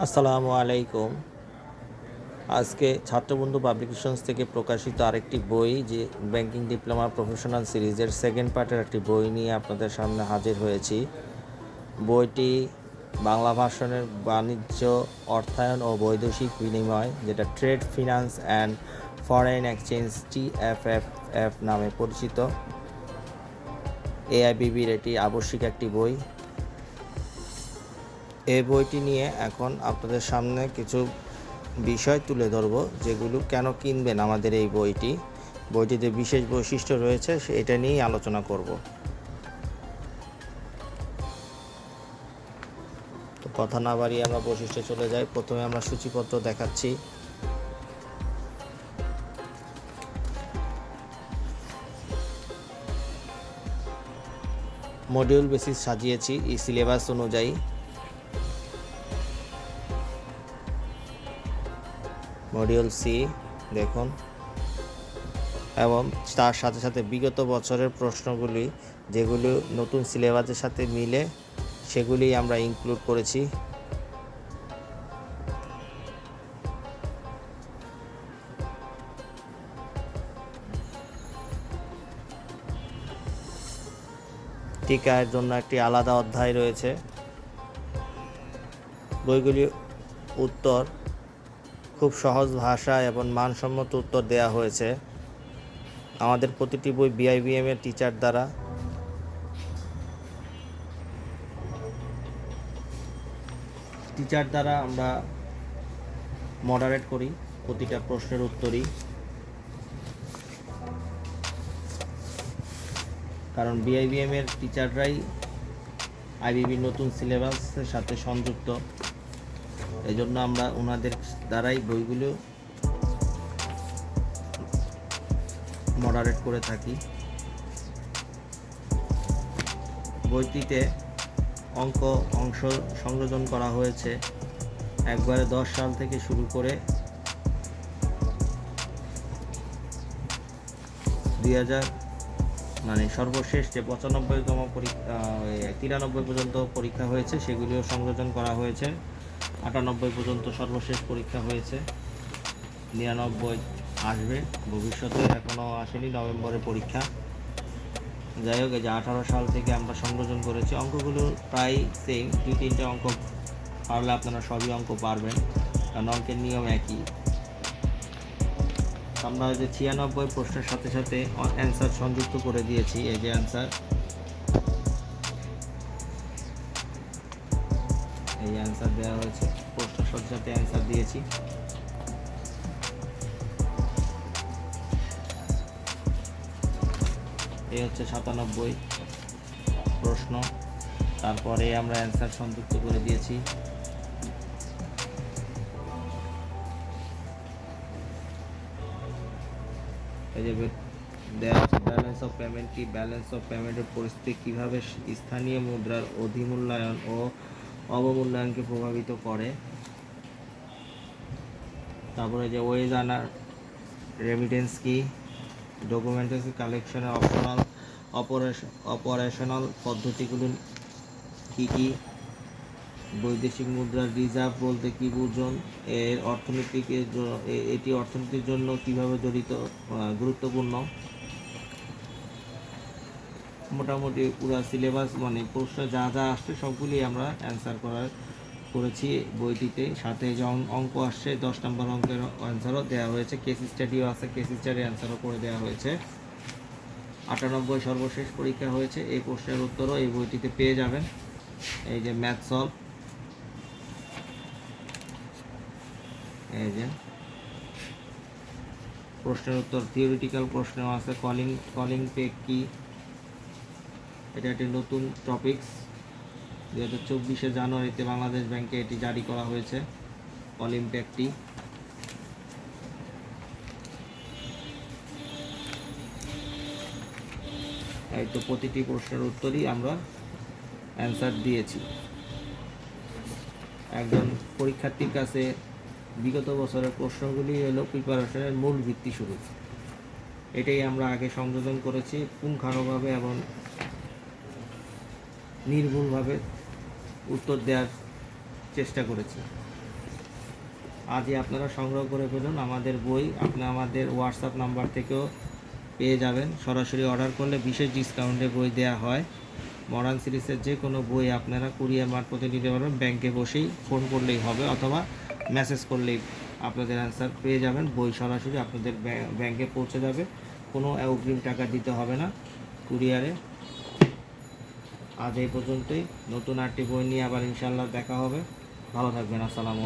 আসসালামু আলাইকুম। আজকে ছাত্রবন্ধু পাবলিকেশনস থেকে প্রকাশিত আরেকটি বই যে ব্যাংকিং ডিপ্লোমা প্রফেশনাল সিরিজের সেকেন্ড পার্টের একটি বই নিয়ে আপনাদের সামনে হাজির হয়েছি। বইটি বাংলা ভাষণের বাণিজ্য, অর্থায়ন ও বৈদেশিক বিনিময়, যেটা trade finance and foreign exchange TFFF নামে পরিচিত। এআইবিবির এটি আবশ্যিক একটি বই। এই বইটি নিয়ে এখন আপনাদের সামনে কিছু বিষয় তুলে ধরব, যেগুলো কেন কিনবেন আমাদের এই বইটি। বইটিতে বিশেষ বৈশিষ্ট্য রয়েছে এটা নিয়েই আলোচনা করব। তো কথা না বাড়িয়ে আমরা বৈশিষ্ট্যে চলে যাই। প্রথমে আমরা সূচিপত্র দেখাচ্ছি। মডিউল বেসিস সাজিয়েছি, এই সিলেবাস অনুযায়ী। মডিউল সি, দেখুন। এবং তার সাথে সাথে বিগত বছরের প্রশ্নগুলি, যেগুলো নতুন সিলেবাসের সাথে মিলে, সেগুলি আমরা ইনক্লুড করেছি। টিকার জন্য একটি আলাদা অধ্যায় রয়েছে। বইগুলি উত্তর খুব সহজ ভাষা এবং মানসম্মত উত্তর দেওয়া হয়েছে। আমাদের প্রতিটি বই বিআইবিএম এর টিচার দ্বারা। টিচার দ্বারা আমরা মডারেট করি, প্রতিটা প্রশ্নের উত্তরই। কারণ বিআইবিএম এর টিচাররাই আইবিবি নতুন সিলেবাসের সাথে সংযুক্ত। এই জন্য আমরা ওনাদের দ্বারাই বইগুলো মডারেট করে থাকি। বইটিতে অঙ্ক, অংশ সংযোজন করা হয়েছে। একবারে দশ সাল থেকে শুরু করে দুই হাজার মানে সর্বশেষ যে পঁচানব্বইতম পরীক্ষা তিরানব্বই পর্যন্ত পরীক্ষা হয়েছে, সেগুলিও সংযোজন করা হয়েছে। আটানব্বই পর্যন্ত সর্বশেষ পরীক্ষা হয়েছে। নিরানব্বই আসবে। ভবিষ্যতে এখনও আসেনি নভেম্বরে পরীক্ষা। যাই হোক যে আঠারো সাল থেকে আমরা সংযোজন করেছি। অঙ্কগুলো প্রায় সেম দুই, তিনটে অঙ্ক পারলে আপনারা সবই অঙ্ক পারবেন। কারণ অঙ্কের নিয়ম একই। আমরা যে ছিয়ানব্বই প্রশ্নের সাথে সাথে অ্যান্সার সংযুক্ত করে দিয়েছি। এই যে অ্যান্সার এই অ্যান্সার দেওয়া হয়েছে। প্রশ্নের সাথে সাথে অ্যান্সার দিয়েছি। এই হচ্ছে সাতানব্বই প্রশ্ন। তারপরে আমরা অ্যান্সার সংযুক্ত করে দিয়েছি। এই যে দেওয়া আছে ব্যালেন্স অফ পেমেন্ট কি? ব্যালেন্স অফ পেমেন্টের পরিস্থিতি কীভাবে স্থানীয় মুদ্রার অধিমূল্যায়ন ও অবমূল্যায়নকে প্রভাবিত করে। তারপরে যে ওয়েজ আনার রেমিটেন্স কি ডকুমেন্টেন্স কালেকশনের অপশনাল অপারেশন অপারেশনাল পদ্ধতিগুলো কি কি? বৈদেশিক মুদ্রার রিজার্ভ বলতে কি বুঝুন? এর অর্থনীতিকে এটি অর্থনীতির জন্য কীভাবে জড়িত গুরুত্বপূর্ণ? মোটামুটি পুরো সিলেবাস মানে প্রশ্ন যা যা আসছে সবগুলি আমরা অ্যান্সার করার করেছি বইটিতে। সাথে যে অঙ্ক আসছে, দশ নম্বর অঙ্কের অ্যান্সারও দেওয়া হয়েছে। কেস স্টাডিও আছে কেস স্টাডি অ্যান্সারও করে দেওয়া হয়েছে। আটানব্বই সর্বশেষ পরীক্ষা হয়েছে, এই প্রশ্নের উত্তরও এই বইটিতে পেয়ে যাবেন। এই যে ম্যাথ সলভ এই যে প্রশ্নের উত্তর থিওরিটিক্যাল প্রশ্নও আছে কলিং কলিং পেক কি? এটা একটি নতুন টপিকস দু হাজার চব্বিশে জানুয়ারিতে বাংলাদেশ ব্যাংকে এটি জারি করা হয়েছে অলিম্পিকটি এই তো প্রতিটি প্রশ্নের উত্তরই আমরা অ্যান্সার দিয়েছি। একজন পরীক্ষার্থীর কাছে বিগত বছরের প্রশ্নগুলি হলো প্রিপারেশনের মূল ভিত্তি শুরু। এটাই আমরা আগে সংযোজন করেছি, পুঙ্খানুভাবে এবং নির্ভুলভাবে উত্তর দেওয়ার চেষ্টা করেছি। আজই আপনারা সংগ্রহ করে ফেলুন আমাদের বই। আপনি আমাদের হোয়াটসঅ্যাপ নাম্বার থেকেও পেয়ে যাবেন। সরাসরি অর্ডার করলে বিশেষ ডিসকাউন্টে বই দেওয়া হয়। মডার্ন সিরিজের যে কোনো বই আপনারা কুরিয়ার মারফতে নিতে পারবেন। ব্যাংকে বসেই ফোন করলেই হবে অথবা মেসেজ করলেই আপনাদের অ্যান্সার পেয়ে যাবেন। বই সরাসরি আপনাদের ব্যাং- ব্যাংকে পৌঁছে যাবে। কোনো অগ্রিম টাকা দিতে হবে না। কুরিয়ারে আজ এই পর্যন্তই। নতুন আটটি বই নিয়ে আবার ইনশাল্লাহ দেখা হবে। ভালো থাকবেন। আসসালামু